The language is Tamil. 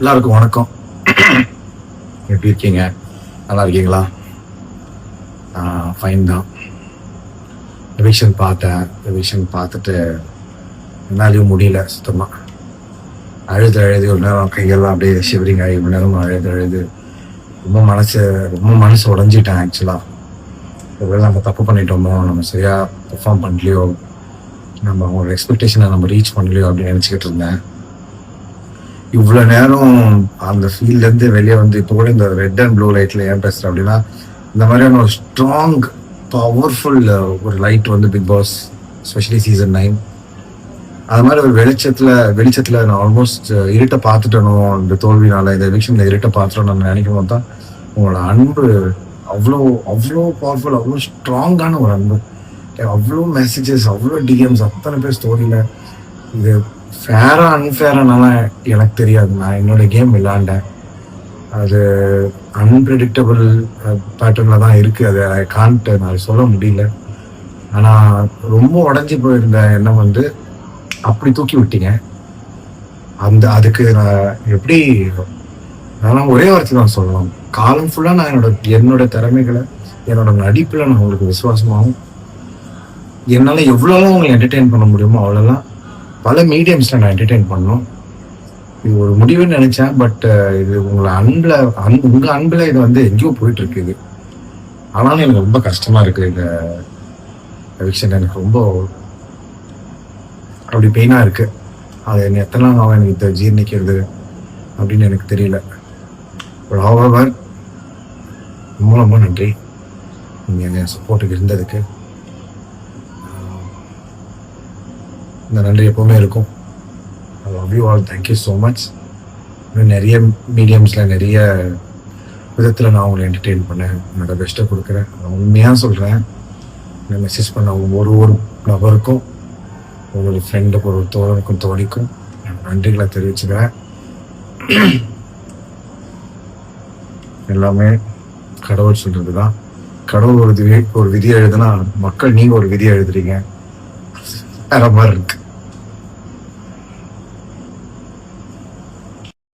எல்லாருக்கும் வணக்கம். எப்படி இருக்கீங்க? நல்லா இருக்கீங்களா? ஃபைன் தான். ரிவிஷன் பார்த்தேன். ரிவிஷன் பார்த்துட்டு என்னாலையும் முடியல சுத்தமாக அழுது அழுது ஒரு நேரம் கையெல்லாம் அப்படியே ஷிவரிங் ஆகி ஒரு நேரம் அழுது அழுது. ரொம்ப மனசு ரொம்ப மனசு உடஞ்சிட்டேன் ஆக்சுவலாக ஒருவேளை நம்ம தப்பு பண்ணிட்டோமோ நம்ம சரியாக பெர்ஃபார்ம் பண்ணலையோ நம்ம அவங்களோட எக்ஸ்பெக்டேஷனை நம்ம ரீச் பண்ணலையோ அப்படின்னு நினச்சிக்கிட்டு இருந்தேன். இவ்வளோ நேரம் அந்த ஃபீல்ட்லேருந்து வெளியே வந்து இப்போ கூட இந்த ரெட் அண்ட் ப்ளூ லைட்டில் ஏன் பேசுகிறேன் அப்படின்னா இந்த மாதிரியான ஒரு ஸ்ட்ராங் பவர்ஃபுல் ஒரு லைட் வந்து Bigg Boss specially season nine அது மாதிரி ஒரு வெளிச்சத்தில் வெளிச்சத்தில் நான் ஆல்மோஸ்ட் இருட்டை பார்த்துட்டனோ இந்த தோல்வினால இந்த எவிக்ஷனில் இருட்டை பார்த்துட்டோம் நான் நினைக்கும் போது தான் உங்களோட அன்பு அவ்வளோ அவ்வளோ பவர்ஃபுல் அவ்வளோ ஸ்ட்ராங்கான ஒரு அன்பு. அவ்வளோ மெசேஜஸ் அவ்வளோ டிஎம்ஸ் அத்தனை பேர் ஸ்டோரியில் இது ஃபேரா அன்ஃபேரானாலாம் எனக்கு தெரியாது. நான் என்னோட கேம் விளாண்டேன் அது அன்பிரடிக்டபிள் பேட்டர்னில் தான் இருக்குது அது ஐ கான்ட் நான் சொல்ல முடியல. ஆனால் ரொம்ப உடஞ்சி போயிருந்த எண்ணம் வந்து அப்படி தூக்கி விட்டீங்க. அந்த அதுக்கு நான் எப்படி அதெல்லாம் ஒரே வார்த்தை தான் சொல்லலாம் காலம் ஃபுல்லாக நான் என்னோட என்னோட திறமைகளை என்னோட நடிப்பில் நான் உங்களுக்கு விசுவாசமாகவும் என்னால் எவ்வளோலாம் உங்களை என்டர்டெயின் பண்ண முடியுமோ அவ்வளோலாம் பல மீடியம்ஸில் நான் என்டர்டெயின் பண்ணோம். இது ஒரு முடிவுன்னு நினைச்சேன் பட் இது உங்களை அன்பில் அன்பு உங்கள் அன்பில் இது வந்து எங்கேயோ போயிட்டு இருக்குது ஆனாலும் எனக்கு ரொம்ப கஷ்டமா இருக்கு இந்த விஷயம் எனக்கு ரொம்ப அப்படி பெயினாக இருக்கு. அது என்ன எத்தனை நாள் ஆகும் எனக்கு இதை ஜீர்ணிக்கிறது அப்படின்னு எனக்கு தெரியல. ஒரு ஹவர் ரொம்ப ரொம்ப நன்றி. நீங்கள் என் சப்போர்ட்டுக்கு இருந்ததுக்கு. இந்த நன்றி எப்பவுமே இருக்கும். I love you all thank you so much இன்னும் நிறைய மீடியம்ஸில் நிறைய விதத்தில் நான் உங்களை என்டர்டெயின் பண்ணேன். என்னோட பெஸ்ட்டை கொடுக்குறேன். நான் உண்மையாக சொல்கிறேன் நான் மெசேஜ் பண்ண ஒரு ஒரு நபருக்கும் ஒரு ஃப்ரெண்டுக்கு ஒரு தோழனுக்கும் தோழிக்கும் நான் நன்றிகளை தெரிவிச்சுக்கிறேன். எல்லாமே கடவுள் சொல்கிறது தான் கடவுள் ஒரு விதி ஒரு விதி எழுதுனா மக்கள் நீங்கள் ஒரு விதி எழுதுறீங்க. வேற மாதிரி இருக்கு.